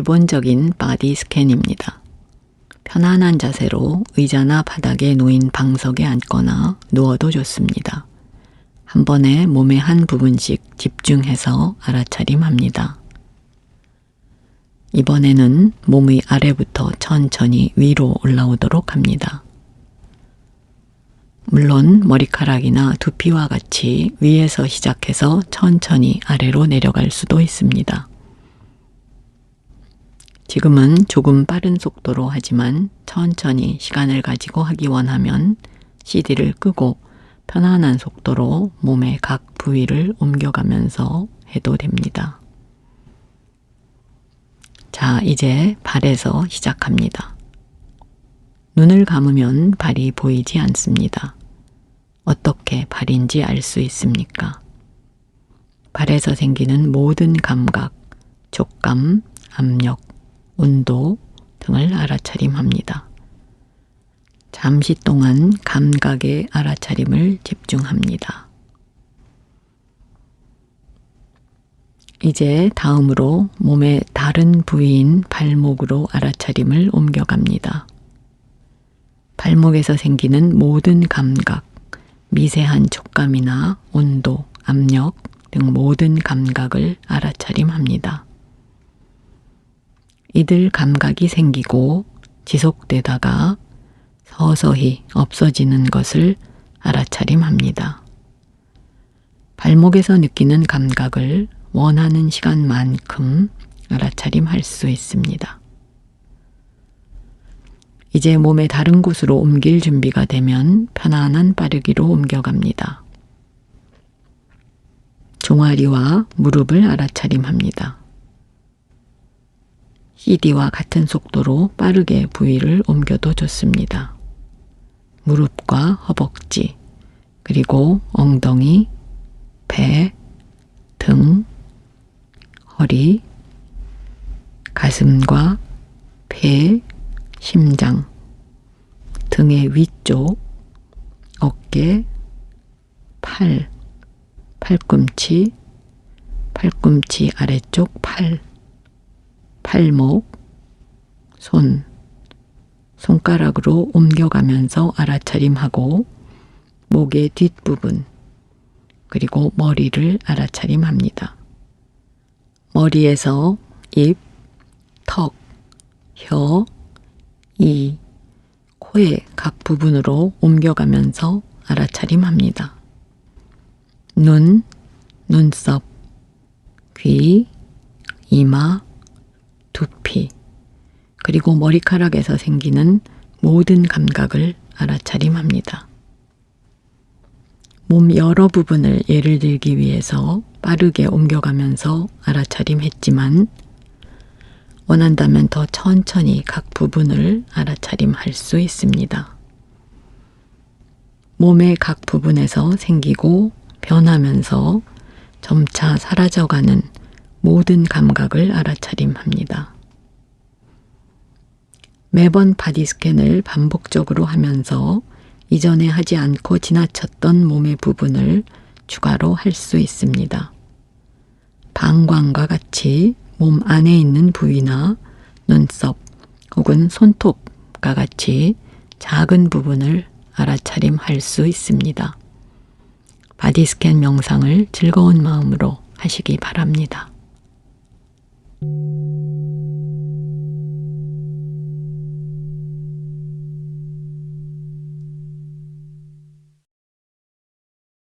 기본적인 바디 스캔입니다. 편안한 자세로 의자나 바닥에 놓인 방석에 앉거나 누워도 좋습니다. 한 번에 몸의 한 부분씩 집중해서 알아차림합니다. 이번에는 몸의 아래부터 천천히 위로 올라오도록 합니다. 물론 머리카락이나 두피와 같이 위에서 시작해서 천천히 아래로 내려갈 수도 있습니다. 지금은 조금 빠른 속도로 하지만 천천히 시간을 가지고 하기 원하면 CD를 끄고 편안한 속도로 몸의 각 부위를 옮겨가면서 해도 됩니다. 자, 이제 발에서 시작합니다. 눈을 감으면 발이 보이지 않습니다. 어떻게 발인지 알 수 있습니까? 발에서 생기는 모든 감각, 촉감, 압력, 온도 등을 알아차림합니다. 잠시 동안 감각의 알아차림을 집중합니다. 이제 다음으로 몸의 다른 부위인 발목으로 알아차림을 옮겨갑니다. 발목에서 생기는 모든 감각, 미세한 촉감이나 온도, 압력 등 모든 감각을 알아차림합니다. 이들 감각이 생기고 지속되다가 서서히 없어지는 것을 알아차림합니다. 발목에서 느끼는 감각을 원하는 시간만큼 알아차림할 수 있습니다. 이제 몸의 다른 곳으로 옮길 준비가 되면 편안한 빠르기로 옮겨갑니다. 종아리와 무릎을 알아차림합니다. CD와 같은 속도로 빠르게 부위를 옮겨도 좋습니다. 무릎과 허벅지, 그리고 엉덩이, 배, 등, 허리, 가슴과 폐, 심장, 등의 위쪽, 어깨, 팔, 팔꿈치, 팔꿈치 아래쪽 팔, 팔목, 손, 손가락으로 옮겨가면서 알아차림하고 목의 뒷부분, 그리고 머리를 알아차림합니다. 머리에서 입, 턱, 혀, 이, 코의 각 부분으로 옮겨가면서 알아차림합니다. 눈, 눈썹, 귀, 이마, 그리고 머리카락에서 생기는 모든 감각을 알아차림합니다. 몸 여러 부분을 예를 들기 위해서 빠르게 옮겨가면서 알아차림했지만 원한다면 더 천천히 각 부분을 알아차림할 수 있습니다. 몸의 각 부분에서 생기고 변하면서 점차 사라져가는 모든 감각을 알아차림합니다. 매번 바디 스캔을 반복적으로 하면서 이전에 하지 않고 지나쳤던 몸의 부분을 추가로 할 수 있습니다. 방광과 같이 몸 안에 있는 부위나 눈썹 혹은 손톱과 같이 작은 부분을 알아차림할 수 있습니다. 바디 스캔 명상을 즐거운 마음으로 하시기 바랍니다.